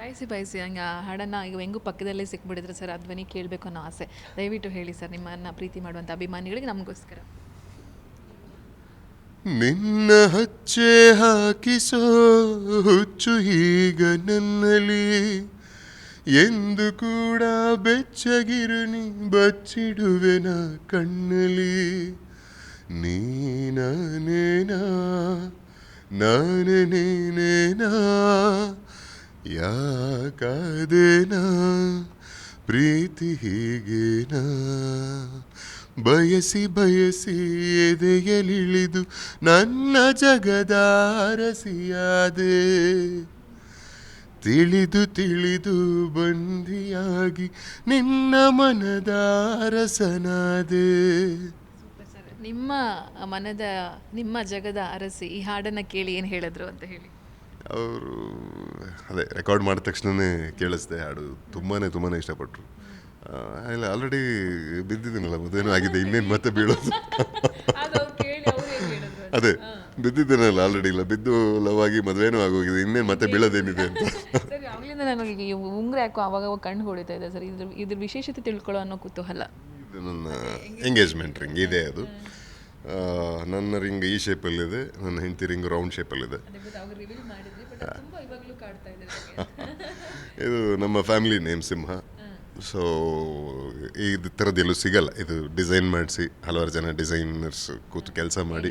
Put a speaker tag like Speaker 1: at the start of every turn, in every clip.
Speaker 1: ಬಯಸಿ ಬಯಸಿ ಹಂಗೆ ಹಾಡನ್ನು ಈಗ ಹೆಂಗೂ ಪಕ್ಕದಲ್ಲೇ ಸಿಕ್ಬಿಡಿದ್ರೆ ಸರ್ ಆ ಧ್ವನಿ ಕೇಳಬೇಕು ಅನ್ನೋ ಆಸೆ. ದಯವಿಟ್ಟು ಹೇಳಿ ಸರ್ ನಿಮ್ಮನ್ನು ಪ್ರೀತಿ ಮಾಡುವಂಥ ಅಭಿಮಾನಿಗಳಿಗೆ ನಮಗೋಸ್ಕರ.
Speaker 2: ನಿನ್ನ ಹಚ್ಚೆ ಹಾಕಿಸೋ ಹುಚ್ಚು ಈಗ ನನ್ನಲ್ಲಿ. ಎಂದು ಕೂಡ ಬೆಚ್ಚಗಿರುನಿ ಬಚ್ಚಿಡುವೆನ ಕಣ್ಣಲ್ಲಿ. ನೀನೇನಾ. ನಾನೇನೇನಾ ಯಾಕಾದೇನಾ ಪ್ರೀತಿ ಹೀಗೇನ? ಬಯಸಿ ಬಯಸಿ ಎದೆಯಲಿಳಿದು ನನ್ನ ಜಗದಾರಸಿಯಾದೆ. ತಿಳಿದು ತಿಳಿದು ಬಂದಿಯಾಗಿ ನಿನ್ನ ಮನದ ಅರಸನಾದೆ.
Speaker 1: ನಿಮ್ಮ ಮನದ, ನಿಮ್ಮ ಜಗದ ಅರಸಿ ಈ ಹಾಡನ್ನು ಕೇಳಿ ಏನು ಹೇಳಿದ್ರು ಅಂತ ಹೇಳಿ.
Speaker 2: ಅವರು ಅದೇ ರೆಕಾರ್ಡ್ ಮಾಡಿದ ತಕ್ಷಣವೇ ಕೇಳಿಸ್ದೆ ಹಾಡು ತುಂಬಾ ತುಂಬಾ ಇಷ್ಟಪಟ್ಟರು ಇಲ್ಲ ಆಲ್ರೆಡಿ ಬಿದ್ದಿದ್ದೀನಲ್ಲ ಮದುವೆನೂ ಆಗಿದೆ ಇನ್ನೇನು ಮತ್ತೆ ಬೀಳೋದು? ಅದೇ ಬಿದ್ದಿದ್ದೇನಲ್ಲ ಆಲ್ರೆಡಿ ಇಲ್ಲ ಬಿದ್ದು ಲವ್ ಆಗಿ ಮದುವೆನೂ ಆಗೋಗಿದೆ ಇನ್ನೇನು ಮತ್ತೆ ಬೀಳೋದೇನಿದೆ ಅಂತ.
Speaker 1: ಯಾವಾಗಲಿಂದ ನನಗೆ ಉಂಗುರ ಯಾಕೋ ಅವಾಗ ಕಣ್ಣು ಹೊಡಿತಾ ಇದೆ ಸರ್. ಇದ್ರ ಇದ್ರ ವಿಶೇಷತೆ ತಿಳ್ಕೊಳ್ಳೋ ಅನ್ನೋ ಕುತೂಹಲ.
Speaker 2: ಇದು ನನ್ನ ಎಂಗೇಜ್ಮೆಂಟ್ ರಿಂಗ್ ಇದೆ ಅದು. ನನ್ನ ರಿಂಗ್ ಈ ಶೇಪಲ್ಲಿದೆ ನನ್ನ ಹೆಂಡತಿ ರಿಂಗ್ ರೌಂಡ್ ಶೇಪಲ್ಲಿದೆ ಇದು ನಮ್ಮ ಫ್ಯಾಮಿಲಿ ನೇಮ್ ಸಿಂಹ ಸೊ ಈ ಥರದ್ದು ಎಲ್ಲೂ ಸಿಗಲ್ಲ. ಇದು ಡಿಸೈನ್ ಮಾಡಿಸಿ ಹಲವಾರು ಜನ ಡಿಸೈನರ್ಸ್ ಕೂತು ಕೆಲಸ ಮಾಡಿ.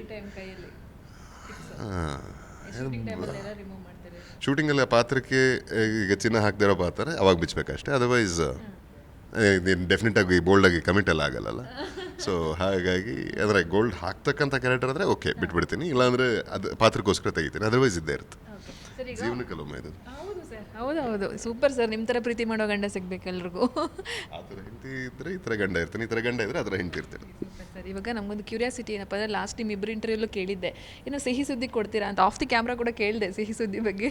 Speaker 2: ಶೂಟಿಂಗಲ್ಲಿ ಆ ಪಾತ್ರಕ್ಕೆ ಈಗ ಚಿನ್ನ ಹಾಕ್ದಿರೋ ಪಾತ್ರ ಅವಾಗ ಬಿಚ್ಚಬೇಕಷ್ಟೇ ಅದರ್ವೈಸ್ ಡೆಫಿನೆಟಾಗಿ ಬೋಲ್ಡಾಗಿ ಕಮಿಟ್ ಎಲ್ಲ ಆಗಲ್ಲಲ್ಲ. ಸೊ ಹಾಗಾಗಿ ಅಂದರೆ ಗೋಲ್ಡ್ ಹಾಕ್ತಕ್ಕಂಥ ಕ್ಯಾರೆಕ್ಟರ್ ಅಂದರೆ ಓಕೆ ಬಿಟ್ಬಿಡ್ತೀನಿ. ಇಲ್ಲಾಂದರೆ ಅದು ಪಾತ್ರಕ್ಕೋಸ್ಕರ ತೆಗಿತೀನಿ. ಅದರ್ವೈಸ್ ಇದ್ದೇ ಇರುತ್ತೆ. ಜೀವನಕ್ಕಲ್ಲೊಮ್ಮೆ ಇದು
Speaker 1: ಹೌದು ಸರ್. ಹೌದು ಹೌದು ಸೂಪರ್ ಸರ್. ನಿಮ್ಮ ಥರ ಪ್ರೀತಿ ಮಾಡೋ ಗಂಡ ಸಿಗ್ಬೇಕು ಎಲ್ರಿಗೂ.
Speaker 2: ಆ ಥರ ಹೆಂಡತಿ ಇದ್ದರೆ ಈ ಥರ ಗಂಡ ಇರ್ತಾನೆ. ಈ ಥರ ಗಂಡ ಇದ್ದರೆ ಅದರ ಹೆಂಡತಿ ಇರ್ತಾನೆ.
Speaker 1: ಸರ್ ಇವಾಗ ನಮಗೊಂದು ಕ್ಯೂರಿಯಾಸಿಟಿ ಏನಪ್ಪ ಅಂದರೆ ಲಾಸ್ಟ್ ನಿಮ್ಮ ಇಬ್ಬರು ಇಂಟರ್ವ್ಯೂಲು ಕೇಳಿದ್ದೆ. ಇನ್ನು ಸಿಹಿ ಸುದ್ದಿ ಕೊಡ್ತೀರಾ ಅಂತ. ಆಫ್ ದಿ ಕ್ಯಾಮ್ರಾ ಕೂಡ ಕೇಳಿದೆ ಸಿಹಿ ಸುದ್ದಿ ಬಗ್ಗೆ.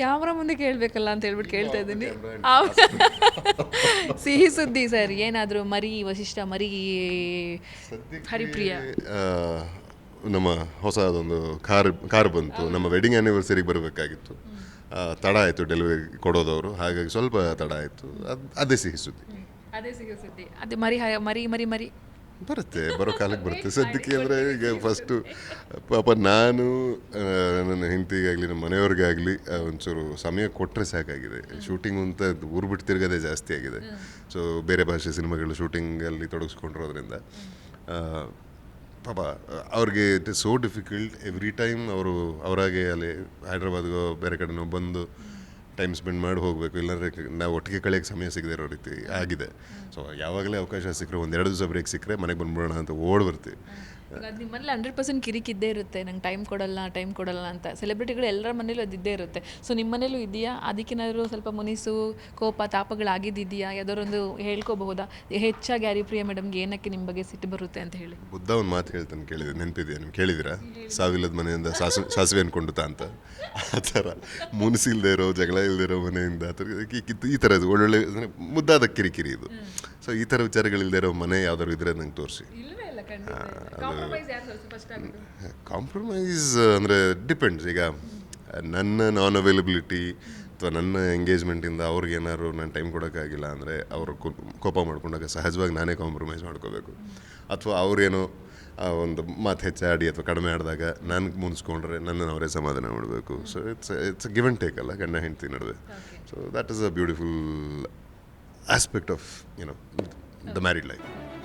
Speaker 1: ಕ್ಯಾಮ್ರಾ ಮುಂದೆ ಕೇಳಬೇಕಲ್ಲ ಅಂತ ಹೇಳ್ಬಿಟ್ಟು ಕೇಳ್ತಾ ಇದ್ದೀನಿ. ಸಿಹಿ ಸುದ್ದಿ ಸರ್ ಏನಾದರೂ ಮರಿ ವಶಿಷ್ಠ ಮರಿ ಹರಿಪ್ರಿಯ?
Speaker 2: ನಮ್ಮ ಹೊಸದೊಂದು ಕಾರ್ ಕಾರ್ ಬಂತು. ನಮ್ಮ ವೆಡ್ಡಿಂಗ್ ಆ್ಯನಿವರ್ಸರಿಗೆ ಬರಬೇಕಾಗಿತ್ತು. ತಡ ಆಯಿತು ಡೆಲಿವರಿ ಕೊಡೋದವರು. ಹಾಗಾಗಿ ಸ್ವಲ್ಪ ತಡ ಆಯಿತು. ಅದು ಅದೇ ಸಿಹಿ ಸುದ್ದಿ.
Speaker 1: ಅದೇ ಸಿಹಿ ಸುದ್ದಿ. ಅದೇ ಮರಿ ಮರಿ ಮರಿ ಮರಿ.
Speaker 2: ಬರುತ್ತೆ ಬರೋ ಕಾಲಕ್ಕೆ ಬರುತ್ತೆ. ಸದ್ಯಕ್ಕೆ ಅಂದರೆ ಈಗ ಫಸ್ಟು ಪಾಪ ನಾನು ನನ್ನ ಹೆಂಡತಿಗಾಗಲಿ ನಮ್ಮ ಮನೆಯವ್ರಿಗಾಗಲಿ ಆಗಲಿ ಒಂಚೂರು ಸಮಯ ಕೊಟ್ಟರೆ ಸಾಕಾಗಿದೆ. ಶೂಟಿಂಗ್ ಅಂತ ಊರು ಬಿಟ್ಟು ತಿರ್ಗೋದೇ ಜಾಸ್ತಿ ಆಗಿದೆ. ಸೊ ಬೇರೆ ಭಾಷೆ ಸಿನಿಮಾಗಳು ಶೂಟಿಂಗಲ್ಲಿ ತೊಡಗಿಸ್ಕೊಂಡಿರೋದ್ರಿಂದ ಪಾಪ ಅವ್ರಿಗೆ it is so difficult every time ಅವರು ಅವರಾಗೆ ಅಲ್ಲಿ ಹೈದ್ರಾಬಾದ್ಗೋ ಬೇರೆ ಕಡೆನೋ ಬಂದು ಟೈಮ್ ಸ್ಪೆಂಡ್ ಮಾಡಿ ಹೋಗಬೇಕು. ಇಲ್ಲಾಂದರೆ ನಾವು ಒಟ್ಟಿಗೆ ಕಳೆಯೋಕ್ಕೆ ಸಮಯ ಸಿಗದೆ ಇರೋ ರೀತಿ ಆಗಿದೆ. ಸೊ ಯಾವಾಗಲೇ ಅವಕಾಶ ಸಿಕ್ಕರೆ ಒಂದು ಎರಡು ದಿವಸ ಬ್ರೇಕ್ ಸಿಕ್ಕರೆ ಮನೆಗೆ ಬಂದ್ಬಿಡೋಣ ಅಂತ ಓಡಿ ಬರ್ತೀವಿ.
Speaker 1: ಅದು ನಿಮ್ಮಲ್ಲಿ ಹಂಡ್ರೆಡ್ ಪರ್ಸೆಂಟ್ ಕಿರಿಕಿದ್ದೇ ಇರುತ್ತೆ ನಂಗೆ ಟೈಮ್ ಕೊಡಲ್ಲ ಟೈಮ್ ಕೊಡಲ್ಲ ಅಂತ. ಸೆಲೆಬ್ರಿಟಿಗಳು ಎಲ್ಲರ ಮನೇಲೂ ಅದಿದ್ದೇ ಇರುತ್ತೆ. ಸೊ ನಿಮ್ಮ ಮನೇಲೂ ಇದೆಯಾ ಅದಕ್ಕೇನಾದರೂ ಸ್ವಲ್ಪ ಮುನಿಸು ಕೋಪ ತಾಪಗಳಾಗಿದ್ದಿದೆಯಾ ಯಾವ್ದಾರೊಂದು ಹೇಳ್ಕೋಬಹುದಾ? ಹೆಚ್ಚಾಗಿ ಹರಿಪ್ರಿಯ ಮೇಡಮ್ಗೆ ಏನಕ್ಕೆ ನಿಮ್ಮ ಬಗ್ಗೆ ಸಿಟ್ಟು ಬರುತ್ತೆ ಅಂತ ಹೇಳಿ.
Speaker 2: ಬುದ್ಧ ಒಂದು ಮಾತು ಹೇಳ್ತಾನೆ ಕೇಳಿದೆ. ನೆನಪಿದೆಯಾ? ನೀವು ಕೇಳಿದಿರಾ? ಸಾವಿಲ್ಲದ ಮನೆಯಿಂದ ಸಾಸು ಸಾಸಿವೆ ಅನ್ಕೊಂಡು ಅಂತ. ಆ ಥರ. ಮುನಿಸಿಲ್ದೇ ಇರೋ ಜಗಳ ಇಲ್ಲದೆ ಇರೋ ಮನೆಯಿಂದ ಆ ಥರ. ಈ- ಈ- ಥರದ್ದು ಒಳ್ಳೊಳ್ಳೆ ಮುದ್ದಾದ ಕಿರಿಕಿರಿ ಇದು. ಸೊ ಈ ಥರ ವಿಚಾರಗಳಿಲ್ಲದೆ ಇರೋ ಮನೆ ಯಾವ್ದಾದ್ರು ಇದ್ರೆ ನಂಗೆ ತೋರಿಸಿ.
Speaker 1: ಇಲ್ಲವೇ ಕಾಂಪ್ರಮೈಸ್
Speaker 2: ಅಂದರೆ ಡಿಪೆಂಡ್ಸ್ ಈಗ ನನ್ನ ನಾನ್ ಅವೈಲಬಿಲಿಟಿ ಅಥವಾ ನನ್ನ ಎಂಗೇಜ್ಮೆಂಟಿಂದ ಅವ್ರಿಗೆ ಏನಾದ್ರು ನಾನು ಟೈಮ್ ಕೊಡೋಕ್ಕಾಗಿಲ್ಲ ಅಂದರೆ ಅವರು ಕೋಪ ಮಾಡ್ಕೊಂಡಾಗ ಸಹಜವಾಗಿ ನಾನೇ ಕಾಂಪ್ರಮೈಸ್ ಮಾಡ್ಕೋಬೇಕು. ಅಥವಾ ಅವ್ರೇನೋ ಒಂದು ಮಾತು ಹೆಚ್ಚಾಡಿ ಅಥವಾ ಕಡಿಮೆ ಆಡಿದಾಗ ನಾನು ಮುನ್ಸ್ಕೊಂಡ್ರೆ ನನ್ನನ್ನು ಅವರೇ ಸಮಾಧಾನ ಮಾಡಬೇಕು. So it's it's a given take ಅಲ್ಲ ಗಂಡ ಹೆಂಡತಿ ನಡುವೆ. So that is a beautiful aspect of you know the married life